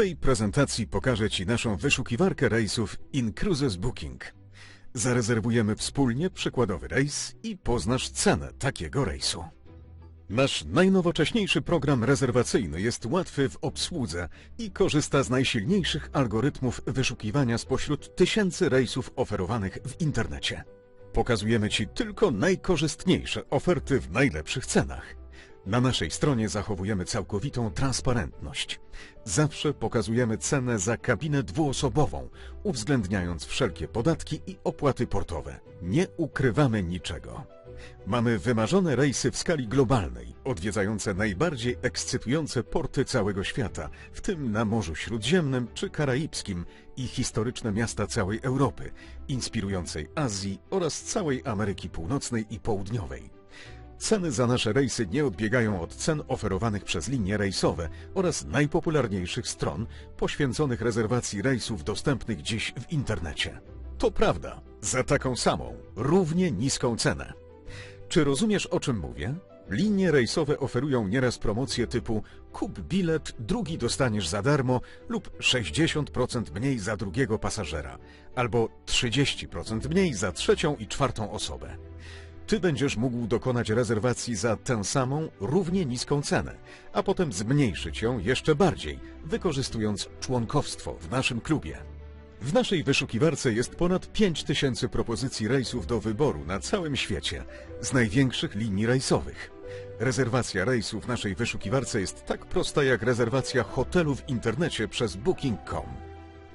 Tej prezentacji pokażę Ci naszą wyszukiwarkę rejsów InCruises Booking. Zarezerwujemy wspólnie przykładowy rejs i poznasz cenę takiego rejsu. Nasz najnowocześniejszy program rezerwacyjny jest łatwy w obsłudze i korzysta z najsilniejszych algorytmów wyszukiwania spośród tysięcy rejsów oferowanych w internecie. Pokazujemy Ci tylko najkorzystniejsze oferty w najlepszych cenach. Na naszej stronie zachowujemy całkowitą transparentność. Zawsze pokazujemy cenę za kabinę dwuosobową, uwzględniając wszelkie podatki i opłaty portowe. Nie ukrywamy niczego. Mamy wymarzone rejsy w skali globalnej, odwiedzające najbardziej ekscytujące porty całego świata, w tym na Morzu Śródziemnym czy Karaibskim i historyczne miasta całej Europy, inspirującej Azji oraz całej Ameryki Północnej i Południowej. Ceny za nasze rejsy nie odbiegają od cen oferowanych przez linie rejsowe oraz najpopularniejszych stron poświęconych rezerwacji rejsów dostępnych dziś w internecie. To prawda, za taką samą, równie niską cenę. Czy rozumiesz o czym mówię? Linie rejsowe oferują nieraz promocje typu kup bilet, drugi dostaniesz za darmo lub 60% mniej za drugiego pasażera, albo 30% mniej za trzecią i czwartą osobę. Ty będziesz mógł dokonać rezerwacji za tę samą, równie niską cenę, a potem zmniejszyć ją jeszcze bardziej, wykorzystując członkowstwo w naszym klubie. W naszej wyszukiwarce jest ponad 5000 propozycji rejsów do wyboru na całym świecie, z największych linii rejsowych. Rezerwacja rejsu w naszej wyszukiwarce jest tak prosta jak rezerwacja hotelu w internecie przez booking.com.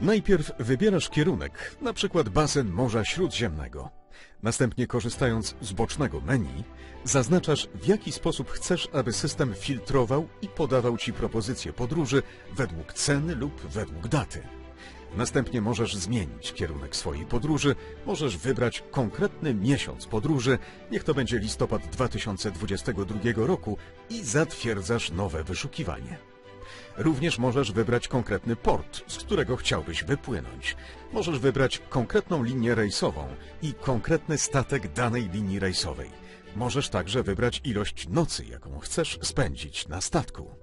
Najpierw wybierasz kierunek, na przykład basen Morza Śródziemnego. Następnie korzystając z bocznego menu, zaznaczasz w jaki sposób chcesz, aby system filtrował i podawał Ci propozycje podróży według ceny lub według daty. Następnie możesz zmienić kierunek swojej podróży, możesz wybrać konkretny miesiąc podróży, niech to będzie listopad 2022 roku i zatwierdzasz nowe wyszukiwanie. Również możesz wybrać konkretny port, z którego chciałbyś wypłynąć. Możesz wybrać konkretną linię rejsową i konkretny statek danej linii rejsowej. Możesz także wybrać ilość nocy, jaką chcesz spędzić na statku.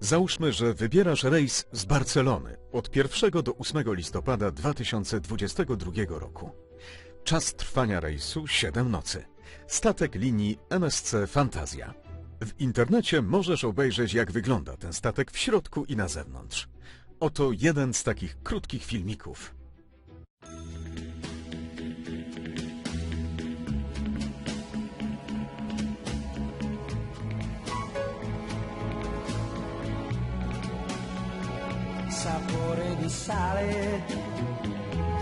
Załóżmy, że wybierasz rejs z Barcelony od 1 do 8 listopada 2022 roku. Czas trwania rejsu 7 nocy. Statek linii MSC Fantazja. W internecie możesz obejrzeć, jak wygląda ten statek w środku i na zewnątrz. Oto jeden z takich krótkich filmików. sapore di sale,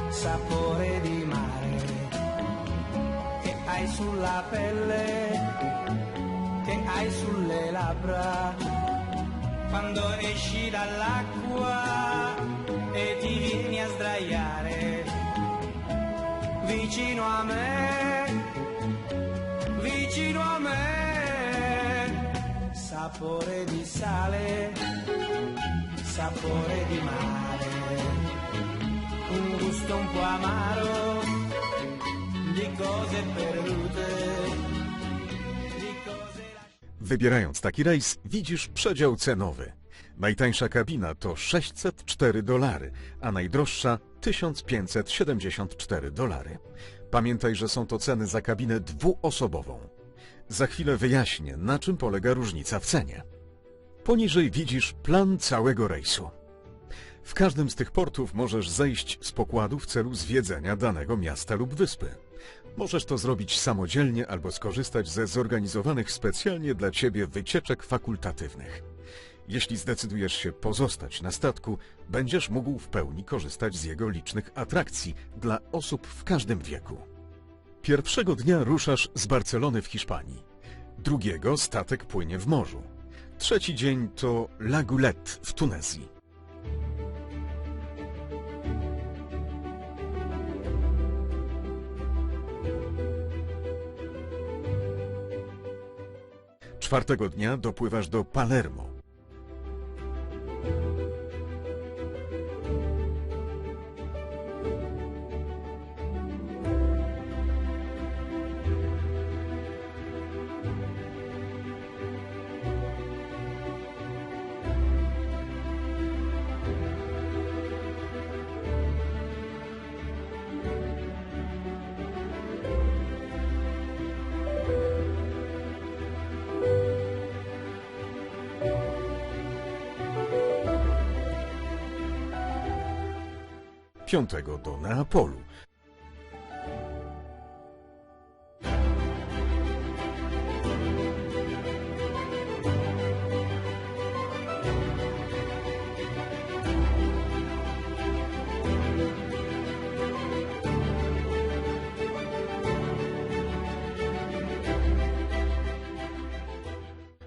sapore di mare, che hai sulla pelle, labbra, quando esci dall'acqua e ti vieni a sdraiare vicino a me, vicino a me, sapore di sale sapore di mare, un gusto un po' amaro di cose perdute. Wybierając taki rejs, widzisz przedział cenowy. Najtańsza kabina to 604 dolary, a najdroższa 1574 dolary. Pamiętaj, że są to ceny za kabinę dwuosobową. Za chwilę wyjaśnię, na czym polega różnica w cenie. Poniżej widzisz plan całego rejsu. W każdym z tych portów możesz zejść z pokładu w celu zwiedzenia danego miasta lub wyspy. Możesz to zrobić samodzielnie albo skorzystać ze zorganizowanych specjalnie dla Ciebie wycieczek fakultatywnych. Jeśli zdecydujesz się pozostać na statku, będziesz mógł w pełni korzystać z jego licznych atrakcji dla osób w każdym wieku. Pierwszego dnia ruszasz z Barcelony w Hiszpanii. Drugiego statek płynie w morzu. Trzeci dzień to La Goulette w Tunezji. Czwartego dnia dopływasz do Palermo. Piątego do Neapolu.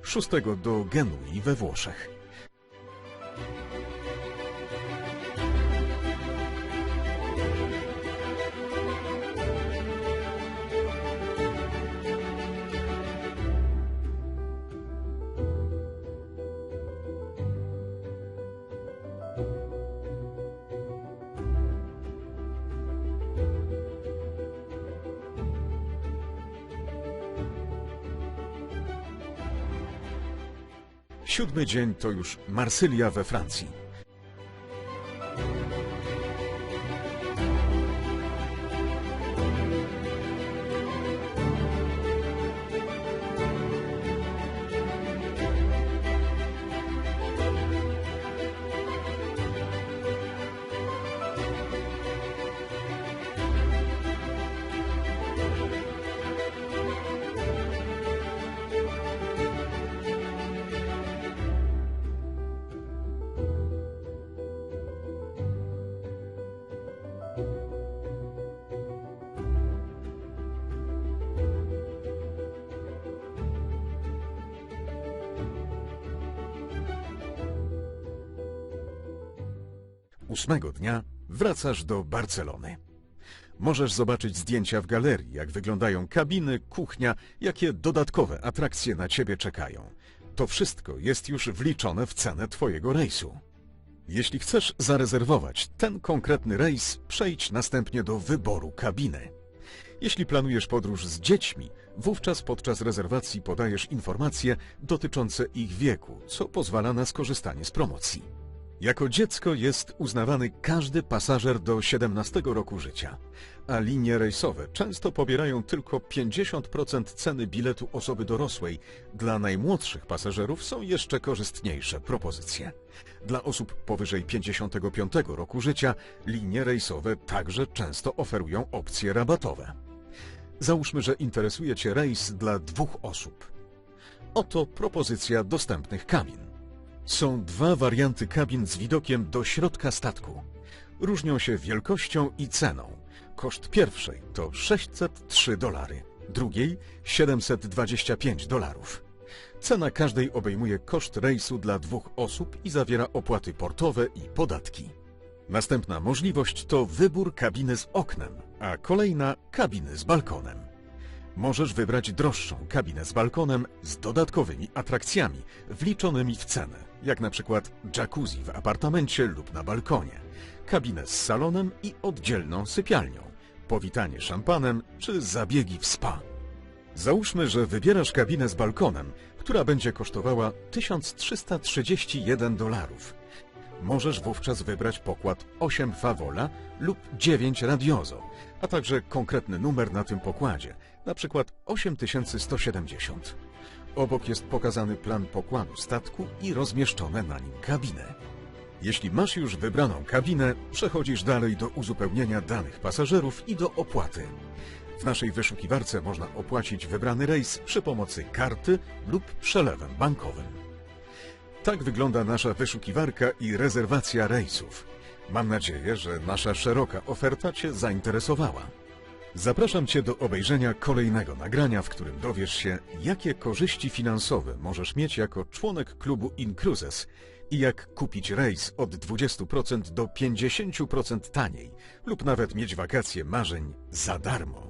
Szóstego do Genui we Włoszech. Siódmy dzień to już Marsylia we Francji. Ósmego dnia wracasz do Barcelony. Możesz zobaczyć zdjęcia w galerii, jak wyglądają kabiny, kuchnia, jakie dodatkowe atrakcje na ciebie czekają. To wszystko jest już wliczone w cenę twojego rejsu. Jeśli chcesz zarezerwować ten konkretny rejs, przejdź następnie do wyboru kabiny. Jeśli planujesz podróż z dziećmi, wówczas podczas rezerwacji podajesz informacje dotyczące ich wieku, co pozwala na skorzystanie z promocji. Jako dziecko jest uznawany każdy pasażer do 17 roku życia, a linie rejsowe często pobierają tylko 50% ceny biletu osoby dorosłej. Dla najmłodszych pasażerów są jeszcze korzystniejsze propozycje. Dla osób powyżej 55 roku życia linie rejsowe także często oferują opcje rabatowe. Załóżmy, że interesuje Cię rejs dla dwóch osób. Oto propozycja dostępnych kabin. Są dwa warianty kabin z widokiem do środka statku. Różnią się wielkością i ceną. Koszt pierwszej to 603 dolary, drugiej 725 dolarów. Cena każdej obejmuje koszt rejsu dla dwóch osób i zawiera opłaty portowe i podatki. Następna możliwość to wybór kabiny z oknem, a kolejna kabiny z balkonem. Możesz wybrać droższą kabinę z balkonem z dodatkowymi atrakcjami wliczonymi w cenę, jak na przykład jacuzzi w apartamencie lub na balkonie, kabinę z salonem i oddzielną sypialnią, powitanie szampanem czy zabiegi w spa. Załóżmy, że wybierasz kabinę z balkonem, która będzie kosztowała 1331 dolarów. Możesz wówczas wybrać pokład 8 Favola lub 9 Radiozo, a także konkretny numer na tym pokładzie, na przykład 8170. Obok jest pokazany plan pokładu statku i rozmieszczone na nim kabiny. Jeśli masz już wybraną kabinę, przechodzisz dalej do uzupełnienia danych pasażerów i do opłaty. W naszej wyszukiwarce można opłacić wybrany rejs przy pomocy karty lub przelewem bankowym. Tak wygląda nasza wyszukiwarka i rezerwacja rejsów. Mam nadzieję, że nasza szeroka oferta Cię zainteresowała. Zapraszam Cię do obejrzenia kolejnego nagrania, w którym dowiesz się, jakie korzyści finansowe możesz mieć jako członek klubu Incruises i jak kupić rejs od 20% do 50% taniej lub nawet mieć wakacje marzeń za darmo.